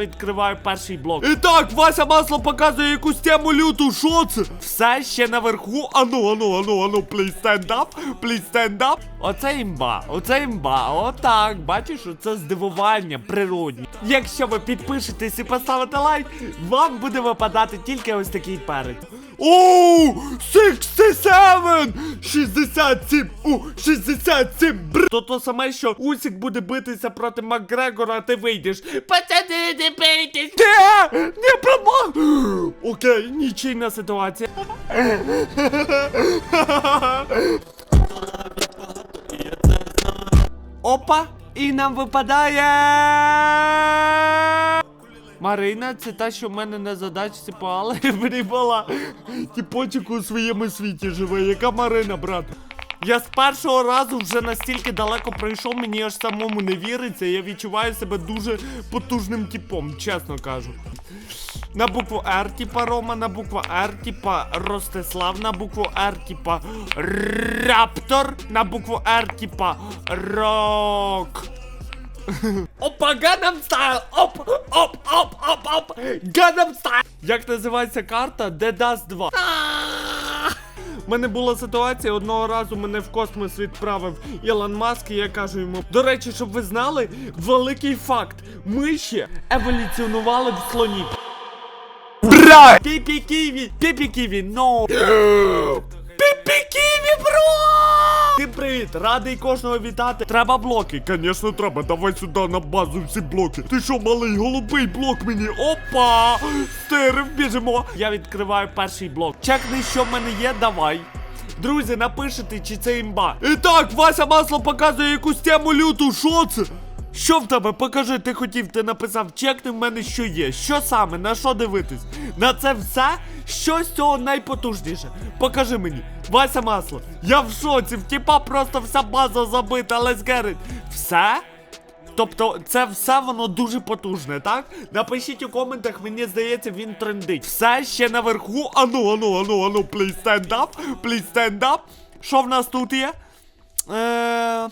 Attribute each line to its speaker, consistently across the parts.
Speaker 1: я відкриваю перший блок. І так, Вася масло показує якусь тему люту. Що це? Все ще наверху. Ану, ану, ану, ану, please stand up, please stand up. Оце імба, оце імба. Отак, бачиш, це здивування природні. Якщо ви підпишетесь і поставите лайк, вам буде випадати тільки ось такий перець. Оу! 67! 67! У, 67! Бр! То то саме, що Усік буде битися проти Макгрегора, а ти вийдеш. Пацани, не бийтесь! Не! Не промах! Окей, нічийна ситуація. Опа! І нам випадає. Марина, це та, що в мене на задачці по алгебрі була. Тіпочок у своєму світі живе. Яка Марина, брат? Я з першого разу вже настільки далеко пройшов, мені аж самому не віриться. Я відчуваю себе дуже потужним типом, чесно кажу. На букву Р, типа Рома, на букву Р, типа Ростислав, на букву Р, типа Раптор, на букву Р, типа Рок. Опа, Gangnam Style! Оп, оп, оп, оп, оп! Gangnam Style! Як називається карта? The Dust 2. У мене була ситуація, одного разу мене в космос відправив Ілон Маск, і я кажу йому. До речі, щоб ви знали, великий факт. Ми ще еволюціонували в слоні. Бра! Піпі Ківі! Піпі Ківі, но! Піпі Ківі, бро! Ти привіт, радий кожного вітати. Треба блоки. Звісно, треба. Давай сюди на базу всі блоки. Ти що, малий, голубий блок мені? Опа! Стирив, біжимо. Я відкриваю перший блок. Чекни, що в мене є, давай. Друзі, напишете, чи це імба. І так, Вася масло показує якусь тему люту. Що це? Що в тебе? Покажи, ти хотів, ти написав, чекни в мене, що є. Що саме, на що дивитись? На це все? Що з цього найпотужніше? Покажи мені. Вася масло. Я в шоці, в тіпа просто вся база забита, let's get it. Все? Тобто, це все воно дуже потужне, так? Напишіть у коментах, мені здається, він трендить. Все ще наверху. Ану, ану, ану, ану, please stand up, please stand up. Що в нас тут є? Е,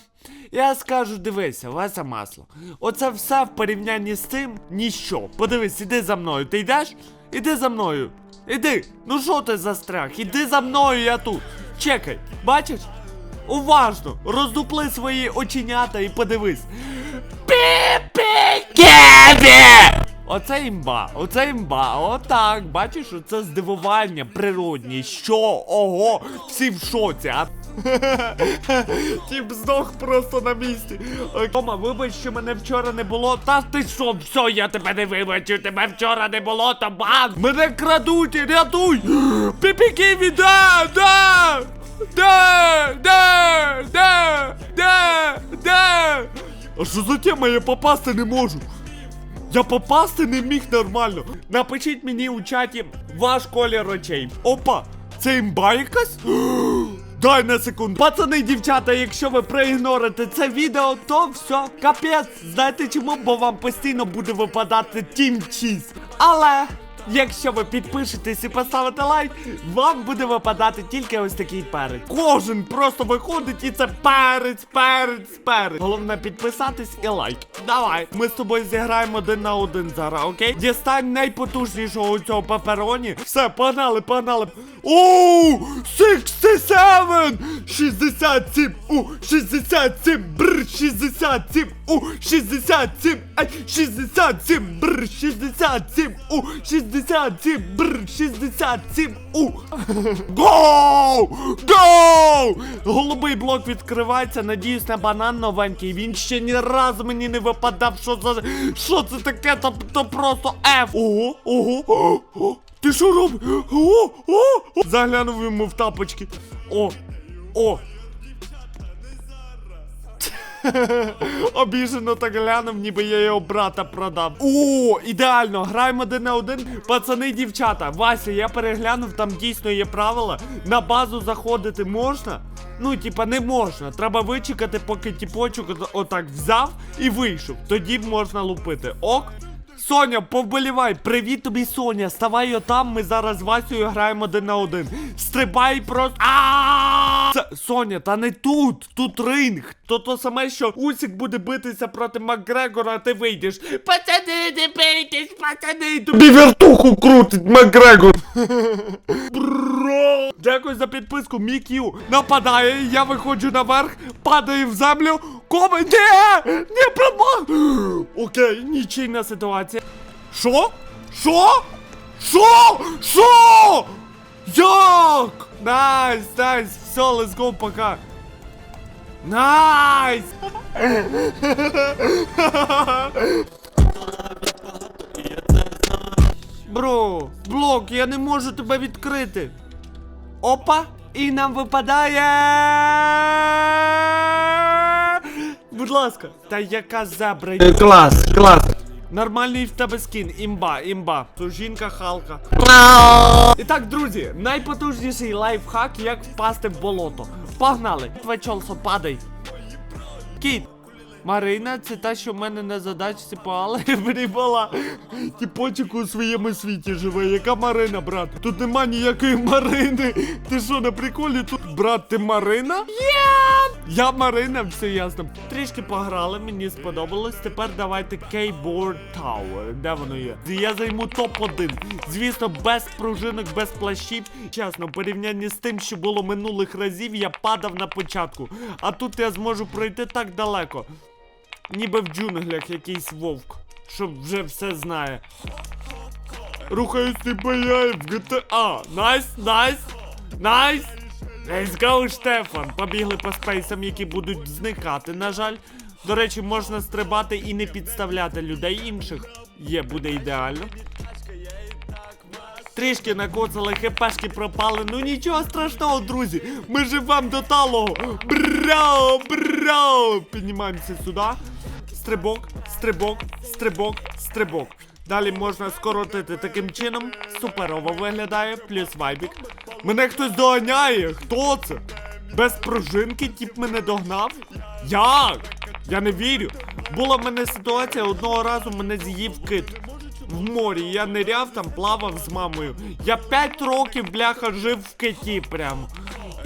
Speaker 1: я скажу, дивися, Вася масло. Оце все в порівнянні з цим ніщо. Подивись, іди за мною. Ти йдеш? Іди за мною. Іди. Ну що ти за страх? Іди за мною, я тут. Чекай, бачиш? Уважно, роздупли свої оченята і подивись. Піпі Кеві! Оце імба, оце імба, отак, бачиш, оце здивування природні. Що? Ого, всі в шоці, а? Тіп здох просто на місці. Тома, вибач, що мене вчора не було. Та ти що, все, я тебе не вибачу, тебе вчора не було, та бан! Мене крадуть, рятуй! Піпі Ківі, да, да! Да, да, да, да, да! А що за тема? Я попасти не можу. Я попасти не міг нормально. Напишіть мені у чаті ваш колір очей. Опа, це імба якась? Дай на секунду. Пацани дівчата, якщо ви проігнорите це відео, то все, капець. Знаєте чому? Бо вам постійно буде випадати Team Cheese. Але. Якщо ви підпишетесь і поставите лайк, вам буде випадати тільки ось такий перець. Кожен просто виходить і це перець, перець, перець. Головне підписатись і лайк. Давай, ми з тобою зіграємо один на один зараз, окей? Дістань найпотужнішого у цього пепероні. Все, погнали, погнали. Оу! 67! 67! У! 67! Бр! 67! У! 67! Ай! 67! Бр! 67! У! 67! Бр! 67! У! Гоу! Гоу! Голубий блок відкривається, надіюсь на банан новенький. Він ще ні разу мені не випадав. Що за. Що це таке? То, то просто F! Ого! Ого! Ти що робиш? О. Заглянув йому в тапочки. О, о. Обіжено так глянув, ніби я його брата продав. О, ідеально, граємо один на один. Пацани, дівчата. Вася, я переглянув, там дійсно є правила. На базу заходити можна. Ну, типа, не можна. Треба вичекати, поки тіпочок отак взяв і вийшов. Тоді можна лупити. Ок. Соня, повболівай. Привіт тобі, Соня. Ставай отам, ми зараз з Васею граємо один на один. Стрибай просто. А! Соня, та не тут. Тут ринг. То то саме, що Усік буде битися проти Макгрегора, а ти вийдеш. Пацани, не бийтесь, пацани. Тобі вертуху крутить Макгрегор. Дякую за підписку, Мікю. Нападає, я виходжу наверх, падаю в землю. Коми. Ні! Не промах! Окей, нічийна ситуація. Що? Що? Що? Що? Як? Найс, найс, все, let's go, пока. Найс! Бро, блок, я не можу тебе відкрити. Опа! І нам випадає. Будь ласка. Та яка зебра. Клас, клас. Нормальний в тебе скін, імба, імба. То жінка халка. І так, друзі, найпотужніший лайфхак, як впасти в болото. Погнали! Твоє чолсо, падай. Кіт. Марина, це та, що в мене на задачці по алгебрі була. Тіпочок у своєму світі живе. Яка Марина, брат? Тут нема ніякої Марини. Ти що, на приколі тут? Брат, ти Марина? Я! Я Марина, все ясно. Трішки пограли, мені сподобалось. Тепер давайте Keyboard Tower. Де воно є? Я займу топ-1. Звісно, без пружинок, без плащів. Чесно, в порівнянні з тим, що було минулих разів, я падав на початку. А тут я зможу пройти так далеко. Ніби в джунглях якийсь вовк, що вже все знає. Рухаюсь тебе я в GTA. Найс, найс, найс. Let's go, Штефан. Побігли по спейсам, які будуть зникати, на жаль. До речі, можна стрибати і не підставляти людей інших. Є, буде ідеально. Трішки накоцали, хпшки пропали. Ну нічого страшного, друзі. Ми живем до талого. Браво, браво! Піднімаємося сюди. Стрибок, стрибок, стрибок, стрибок. Далі можна скоротити таким чином. Суперово виглядає, плюс вайбік. Мене хтось доганяє. Хто це? Без пружинки тіп мене догнав? Як? Я не вірю. Була в мене ситуація, одного разу мене з'їв кит. В морі, я ниряв там, плавав з мамою. Я 5 років, бляха, жив в киті прямо.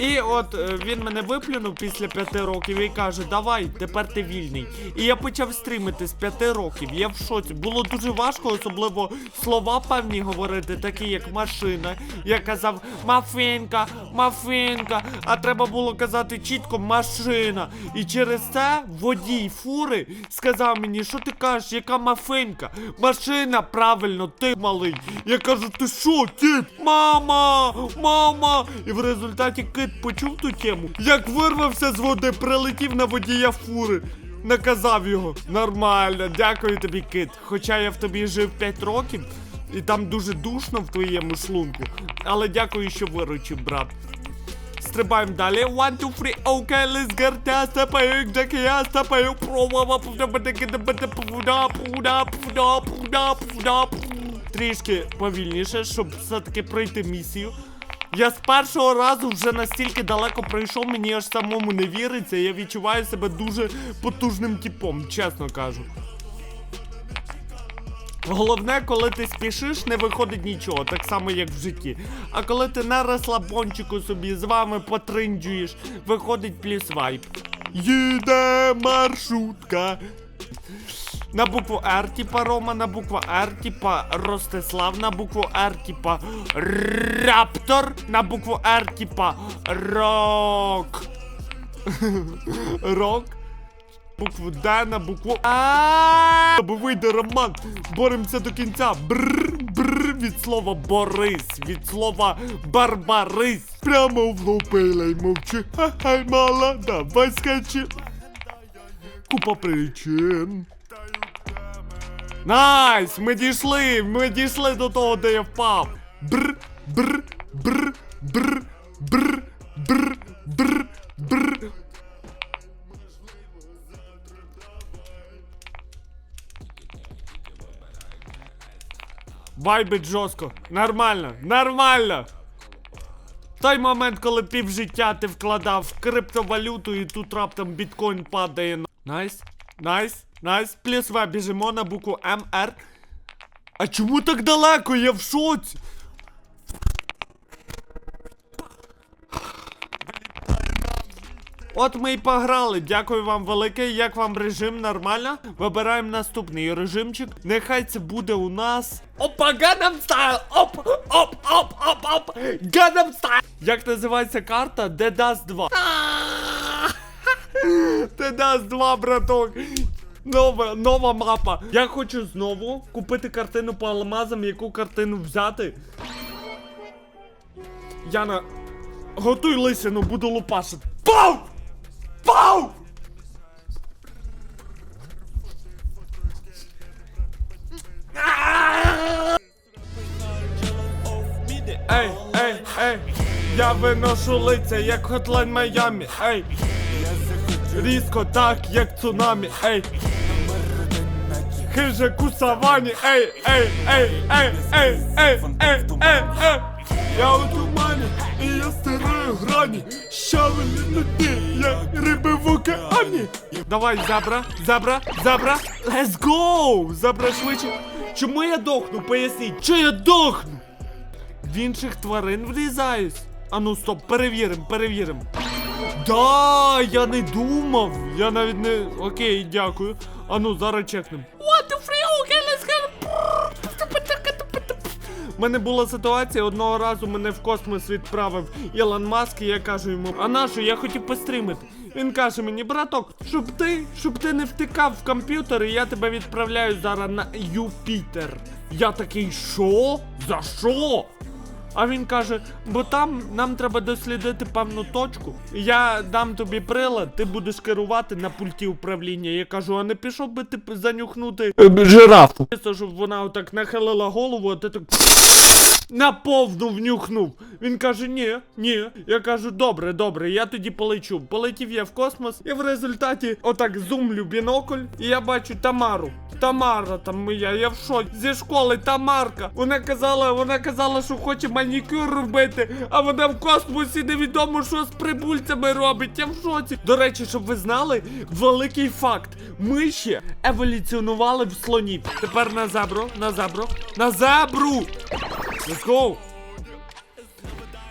Speaker 1: І от е, він мене виплюнув після 5 років і каже, давай, тепер ти вільний. І я почав стрімити з 5 років. Я в шоці. Було дуже важко, особливо слова певні говорити, такі як машина. Я казав мафинка, мафинка. А треба було казати чітко машина. І через це водій фури сказав мені, що ти кажеш, яка мафинка? Машина, правильно, ти малий. Я кажу, ти що, тіп? Мама! Мама! І в результаті кит почув ту тему. Як вирвався з води, прилетів на водія фури. Наказав його. Нормально, дякую тобі, кит. Хоча я в тобі жив 5 років, і там дуже душно в твоєму шлунку. Але дякую, що виручив, брат. Стрибаємо далі. One, two, three, окей, let's get that степаю, джеки, я степаю, пробував, Трішки повільніше, щоб все-таки пройти місію. Я з першого разу вже настільки далеко пройшов, мені аж самому не віриться. Я відчуваю себе дуже потужним типом, чесно кажу. Головне, коли ти спішиш, не виходить нічого, так само як в житті. А коли ти на розслабончику собі з вами потринджуєш, виходить плюс вайп. Їде маршрутка. На букву Р, типа Рома, на букву Р, типа Ростислав, на букву Р, типа Раптор, на букву Р, типа Рок. Рок. Букву Д на букву А. Бо вийде роман. Боремося до кінця. Бррр, бррр від слова Борис, від слова Барбарис. Прямо влупила й мовчи. Хай мала, давай скачи. Купа причин. Найс! Ми дійшли! Ми дійшли до того, де я впав. Бр, бр, бр, бр, бр, бр, бр, бр. Вайбить жорстко. Нормально, нормально. Той момент, коли пів життя ти вкладав в криптовалюту і тут раптом біткоін падає на. Найс, найс, найс. Плюс В біжимо на букву МР. А чому так далеко? Я в шоці. От ми й пограли. Дякую вам велике. Як вам режим? Нормально? Вибираємо наступний режимчик. Нехай це буде у нас. Опа, Gangnam Style! Оп, оп, оп, оп, оп! Gangnam Style! Як називається карта? Dust 2. The Dust 2, браток. Нова, нова мапа. Я хочу знову купити картину по алмазам, яку картину взяти. Яна, готуй лисину, буду лупашити. Пау! Пау! Ей, ей, ей, я виношу лиця, як Хотлайн Майамі, ей. Різко так, як цунамі, ей. Хиже кусавані, ей, ей, ей, ей, ей, ей, ей, ей, ей. Я у тумані, і я стираю грані. Щавелі нуті, як риби в океані. Давай, забра, забра, забра. Let's go! Забра швидше. Чому я дохну? Поясніть, що я дохну? В інших тварин врізаюсь. Ану, стоп, перевірим, перевірим. Да, я не думав. Я навіть не. Окей, дякую. Ану, зараз чекнем. What the free? Okay, let's go. У мене була ситуація, одного разу мене в космос відправив Ілон Маск, і я кажу йому, а нащо, я хотів пострімити. Він каже мені, браток, щоб ти, щоб ти не втикав в комп'ютер, і я тебе відправляю зараз на Юпітер. Я такий, що? За що? А він каже, бо там нам треба дослідити певну точку. Я дам тобі прилад, ти будеш керувати на пульті управління. Я кажу, а не пішов би ти занюхнути е, жирафу. Щоб вона отак нахилила голову, а ти так на повну внюхнув. Він каже: ні, ні. Я кажу, добре, добре, я тоді полечу. Полетів я в космос, і в результаті отак зумлю бінокль, і я бачу Тамару. Тамара там моя, я в шоці. Зі школи Тамарка. Вона казала, вона казала, що хоче манікюр робити, а вона в космосі невідомо, що з прибульцями робить. Я в шоці. До речі, щоб ви знали, великий факт. Ми ще еволюціонували в слонів. Тепер на зебру, на зебру, на зебру! Let's go!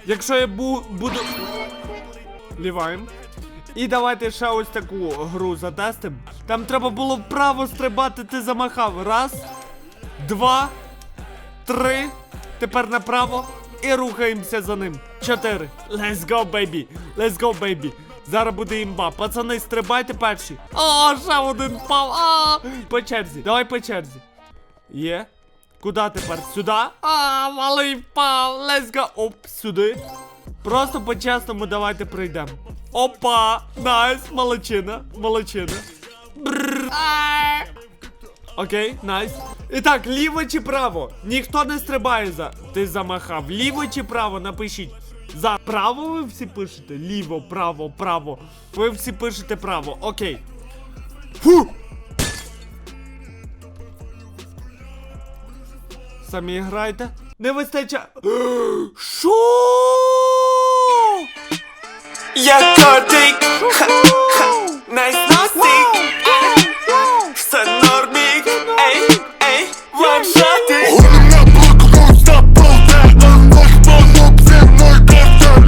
Speaker 1: Якщо я бу буду. Ліваєм. І давайте ще ось таку гру затестим. Там треба було вправо стрибати, ти замахав. Раз, два, три. Тепер направо. І рухаємося за ним. Чотири. Let's go, baby. Let's go, baby. Зараз буде імба. Пацани, стрибайте перші. О, ще один впав. А, по черзі. Давай по черзі. Є. Куда тепер? Сюди? А, малий впав. Let's go. Оп, сюди. Просто по-чесному давайте пройдемо. Опа! Найс, молодчина, молодчина. Бррр. А. Окей, найс. І так, ліво чи право? Ніхто не стрибає за. Ти замахав. Ліво чи право? Напишіть. За право ви всі пишете? Ліво, право, право. Ви всі пишете право. Окей. Фу! самі грайте. Не вистача. Шо?
Speaker 2: Я тортик! Найсносик! Все